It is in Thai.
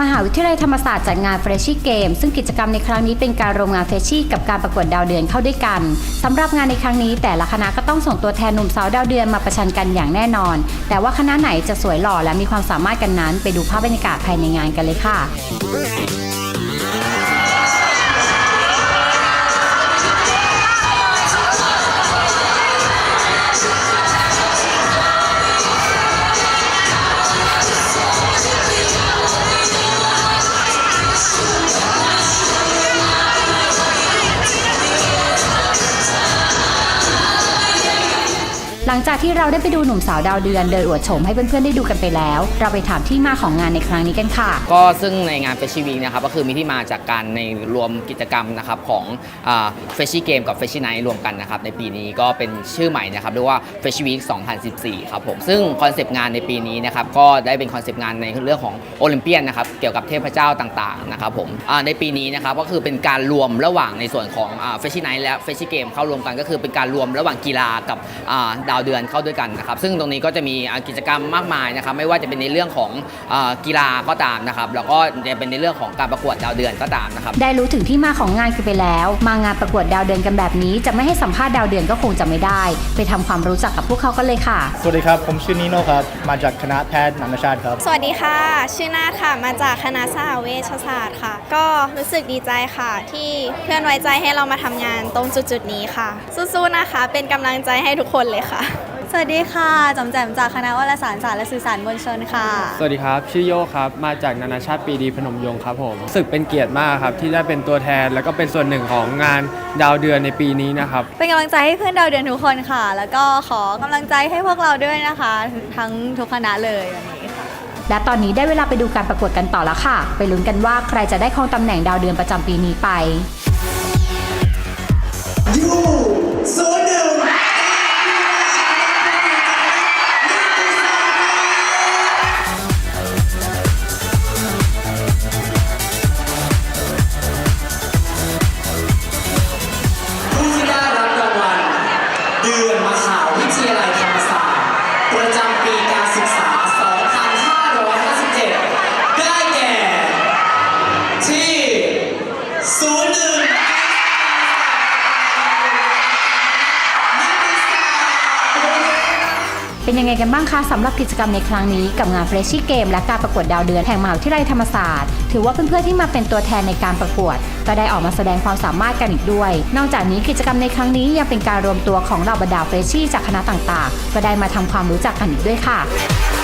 มหาวิทยาลัยธรรมศาสตร์จัดงานเฟรชชี่เกมซึ่งกิจกรรมในครั้งนี้เป็นการรวมงานเฟรชชี่กับการประกวดดาวเดือนเข้าด้วยกันสำหรับงานในครั้งนี้ แต่ละคณะก็ต้องส่งตัวแทนหนุ่มสาวดาวเดือนมาประชันกันอย่างแน่นอน แต่ว่าคณะไหนจะสวยหล่อและมีความสามารถกันนั้น ไปดูภาพบรรยากาศภายในงานกันเลยค่ะ หลังจากที่เราได้ไปดูหนุ่มสาวดาวเดือนเดินอวดโฉมให้เพื่อนๆได้ดูกันไปแล้ว เราไปถามที่มาของงานในครั้งนี้กันค่ะ ก็ซึ่งในงานเฟชชี่วีนะครับก็คือมีที่มาจากการในรวมกิจกรรมนะครับของเฟชชี่เกมกับเฟชชี่ไนท์รวมกันนะครับในปีนี้ก็เป็นชื่อใหม่นะครับเรียกว่าเฟชชี่วีค2014 ครับผม ซึ่งคอนเซปต์งานในปีนี้นะครับก็ได้เป็นคอนเซปต์งานในเรื่องของโอลิมเปียนนะครับเกี่ยวกับเทพเจ้าต่างๆนะครับผมในปีนี้นะครับก็คือเป็นการรวมระหว่างในส่วนของเฟชชี่ไนท์และเฟชชี่เกมเข้ารวมกันก็คือเป็นการรวมระหว่างกีฬากับดาวเดือนเข้าด้วยกันนะครับซึ่งตรงนี้ก็จะมีอ่ากิจกรรมมากมายนะครับไม่ว่าจะเป็นในเรื่องของอ่ากีฬาก็ตามนะครับแล้วก็จะเป็นในเรื่องของการประกวดดาวเดือนก็ตามนะครับได้รู้ถึงที่มาของงานกันไปแล้ว มางานประกวดดาวเดือนกันแบบนี้ จะไม่ให้สัมภาษณ์ดาวเดือนก็คงจะไม่ได้ ไปทำความรู้จักกับพวกเขากันเลยค่ะ สวัสดีครับ ผมชื่อนิโน่ครับมาจากคณะแพทย์นานาชาติครับ สวัสดีค่ะ ชื่อนาฏค่ะ มาจากคณะสหเวชศาสตร์ค่ะ ก็รู้สึกดีใจค่ะ ที่เพื่อนไว้ใจให้เรามาทำงานตรงจุดๆนี้ค่ะ สู้ๆนะคะ เป็นกำลังใจให้ทุกคนเลยค่ะ สวัสดีค่ะจอมแจมจากคณะวารสารศาสตร์และสื่อสารมวลชนค่ะ สวัสดีครับ ชื่อโยครับ มาจากนานาชาติปรีดีพนมยงค์ครับผมรู้สึกเป็นเกียรติมากครับ ที่ได้เป็นตัวแทนแล้วก็เป็นส่วนหนึ่งของงานดาวเดือนในปีนี้นะครับ เป็นกำลังใจให้เพื่อนดาวเดือนทุกคนค่ะ แล้วก็ขอกำลังใจให้พวกเราด้วยนะคะ ทั้งทุกคณะเลยวันนี้ค่ะ และตอนนี้ได้เวลาไปดูการประกวดกันต่อแล้วค่ะ ไปลุ้นกันว่าใครจะได้ครองตำแหน่งดาวเดือนประจำปีนี้ไป มหาวิทยาลัย เป็นยังไงกันบ้างคะสำหรับกิจกรรมในครั้งนี้กับงานเฟรชชี่เกมและการประกวดดาวเดือนแห่งมหาวิทยาลัยธรรมศาสตร์ ถือว่าเพื่อนๆที่มาเป็นตัวแทนในการประกวด ก็ได้ออกมาแสดงความสามารถกันอีกด้วย นอกจากนี้กิจกรรมในครั้งนี้ยังเป็นการรวมตัวของเหล่าบรรดาเฟรชชี่จากคณะต่างๆ ก็ได้มาทำความรู้จักกันอีกด้วยค่ะ